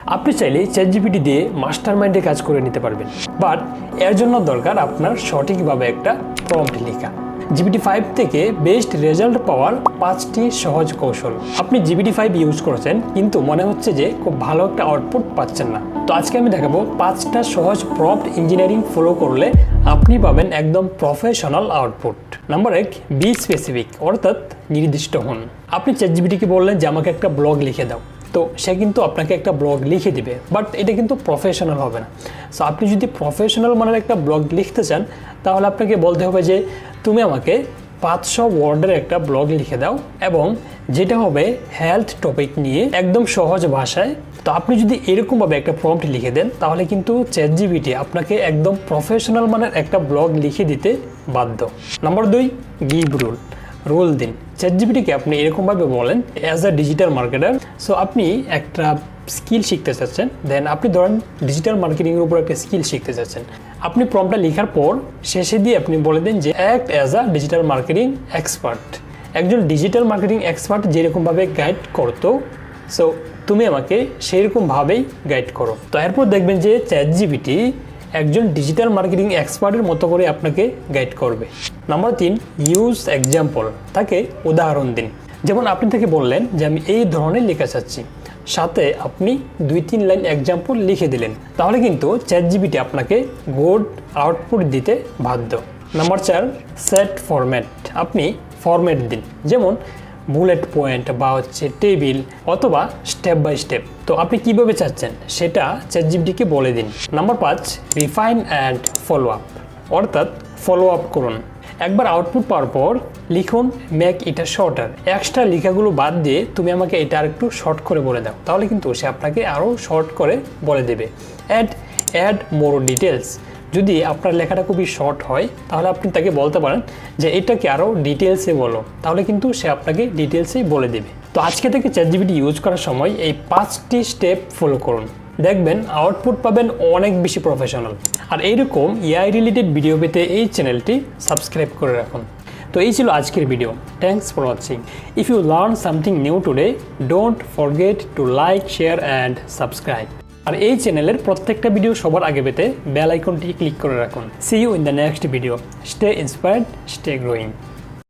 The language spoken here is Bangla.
আপনি চাইলে চ্যাট জিপিটি দিয়ে মাস্টার মাইন্ডে কাজ করে নিতে পারবেন। বাট এর জন্য দরকার আপনার সঠিকভাবে একটা প্রম্পট লেখা। জিবিটি ফাইভ থেকে বেস্ট রেজাল্ট পাওয়ার পাঁচটি সহজ কৌশল। আপনি জিবিটি ফাইভ ইউজ করেছেন, কিন্তু মনে হচ্ছে যে খুব ভালো একটা আউটপুট পাচ্ছেন না। তো আজকে আমি দেখাবো পাঁচটা সহজ প্রম্পট ইঞ্জিনিয়ারিং ফলো করলে আপনি পাবেন একদম প্রফেশনাল আউটপুট নাম্বার এক বি স্পেসিফিক অর্থাৎ নির্দিষ্ট হন। আপনি চ্যাট জিবিটিকে বললেন যে আমাকে একটা ব্লগ লিখে দাও। তো সে কিন্তু আপনাকে একটা ব্লগ লিখে দিবে বাট এটা কিন্তু প্রফেশনাল হবে না। সো আপনি যদি প্রফেশনাল মানের একটা ব্লগ লিখতে চান, তাহলে আপনাকে বলতে হবে যে, তুমি আমাকে পাঁচশো ওয়ার্ডের একটা ব্লগ লিখে দাও এবং যেটা হবে হেলথ টপিক নিয়ে একদম সহজ ভাষায়। তো আপনি যদি এরকমভাবে একটা প্রম্পট লিখে দেন, তাহলে কিন্তু চ্যাট জিবিটি আপনাকে একদম প্রফেশনাল মানের একটা ব্লগ লিখে দিতে বাধ্য। নাম্বার দুই গিভ রুল রোল দিন। চ্যাট জিপিটিকে আপনি এরকমভাবে বলেন as a digital marketer so আপনি একটা স্কিল শিখতে চাচ্ছেন দেন আপনি ধরেন ডিজিটাল মার্কেটিংয়ের উপর একটা স্কিল শিখতে চাচ্ছেন। আপনি প্রমটা লেখার পর, শেষে দিয়ে আপনি বলে দেন যে act as a digital marketing expert একজন ডিজিটাল মার্কেটিং এক্সপার্ট যেরকমভাবে গাইড করতো সো তুমি আমাকে সেইরকমভাবেই গাইড করো। তো এরপর দেখবেন যে চ্যাট জিপিটি একজন ডিজিটাল মার্কেটিং এক্সপার্টের মতো করে আপনাকে গাইড করবে। নাম্বার তিন ইউজ এক্সাম্পল তাকে উদাহরণ দিন। যেমন আপনি থেকে বললেন যে, আমি এই ধরনের লেখা চাচ্ছি। সাথে আপনি দুই তিন লাইন এক্সাম্পল লিখে দিলেন। তাহলে কিন্তু চ্যাট জিবিটি আপনাকে গুড আউটপুট দিতে বাধ্য। নাম্বার চার সেট ফরম্যাট আপনি ফরম্যাট দিন। যেমন বুলেট পয়েন্ট বা হচ্ছে টেবিল অথবা স্টেপ বাই স্টেপ তো আপনি কীভাবে চাচ্ছেন? সেটা চ্যাটজিপিটিকে বলে দিন। নাম্বার পাঁচ রিফাইন অ্যান্ড ফলো আপ অর্থাৎ ফলো আপ করুন। একবার আউটপুট পাওয়ার পর লিখুন মেক এটা শর্টার এক্সট্রা লেখাগুলো বাদ দিয়ে তুমি আমাকে এটা আর একটু শর্ট করে বলে দাও। তাহলে কিন্তু সে আপনাকে আরও শর্ট করে বলে দেবে। অ্যাড অ্যাড মোর ডিটেলস যদি আপনার লেখাটা খুবই শর্ট হয়, তাহলে আপনি তাকে বলতে পারেন যে এটাকে আরও ডিটেলসে বলো। তাহলে কিন্তু সে আপনাকে ডিটেলসেই বলে দেবে। তো আজকে থেকে চ্যাটজিবিটি ইউজ করার সময় এই পাঁচটি স্টেপ ফলো করুন। দেখবেন আউটপুট পাবেন অনেক বেশি প্রফেশনাল আর এইরকম এআই রিলেটেড ভিডিও পেতে এই চ্যানেলটি সাবস্ক্রাইব করে রাখুন। তো এই ছিল আজকের video thanks for watching if you learn something new today don't forget to like share and subscribe আর এই চ্যানেলের প্রত্যেকটা ভিডিও সবার আগে পেতে বেল আইকনটি ক্লিক করে রাখুন। See you in the next video stay inspired stay growing